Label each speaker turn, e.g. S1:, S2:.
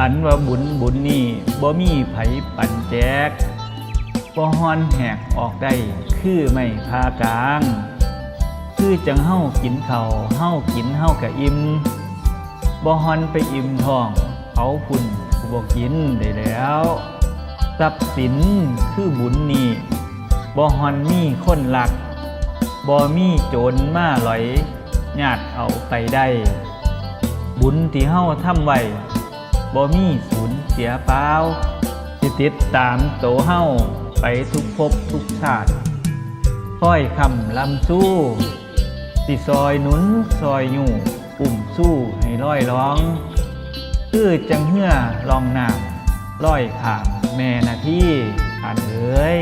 S1: อันว่าบุญบุญนี่บ่มีไผปั่นแจกบ่ฮอนแหกออกได้คือไม่พากลาง คือจังเฮ้ากินเขาเฮ้ากินเฮ้ากะอิ่มบ่ฮอนไปอิ่มท้องเขาพุ่นบ่กินได้แล้วทรัพย์สินคือบุญนี่บ่ฮอนมีคนหลักบ่มีโจรมาหลอยญาติเอาไปได้ บุญที่เฮ้าทำไว้ บ่มีสูญเสียเปล่าสิติดตามโตเฮาไปทุกภพทุกชาติค่อยคำลำสู้ สิซอยหนุนซอยอยู่อุ่มสู้ให้ร้อยร้อง คือจังเหื่อลองน้ำร้อยขามแม่นาที่อ่านเอ้ย